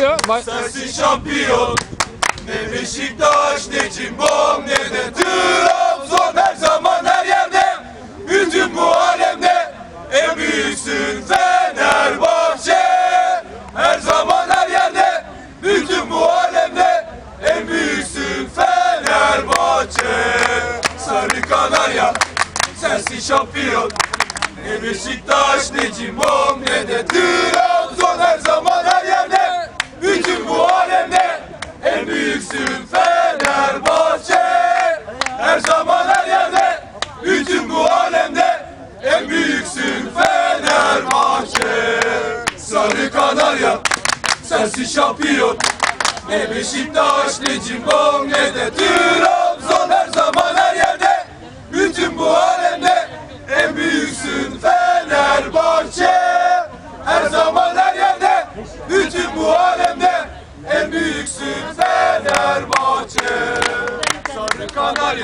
geliyor. Sensin şampiyon. Ne Beşiktaş ne Cimbom ne de Trabzon. Her zaman her yerde Bütün bu alemde En büyüksün Fenerbahçe. Her zaman her yerde Bütün bu alemde En büyüksün Fenerbahçe. Sarı Kanarya Sensin şampiyon. Ne Beşiktaş ne Cimbom ne de Trabzon her zaman her yerde Bütün bu alemde en büyüksün Fenerbahçe Her zaman her yerde Bütün bu alemde en büyüksün Fenerbahçe Sarı Kanarya sensin şampiyon Ne Beşiktaş ne Cimbom ne de Trabzon. Her zaman her yerde Bütün bu alemde en büyüksün Fenerbahçe. Her zaman her yerde Bütün bu alemde en büyüksün Fenerbahçe. Sarı Kanarya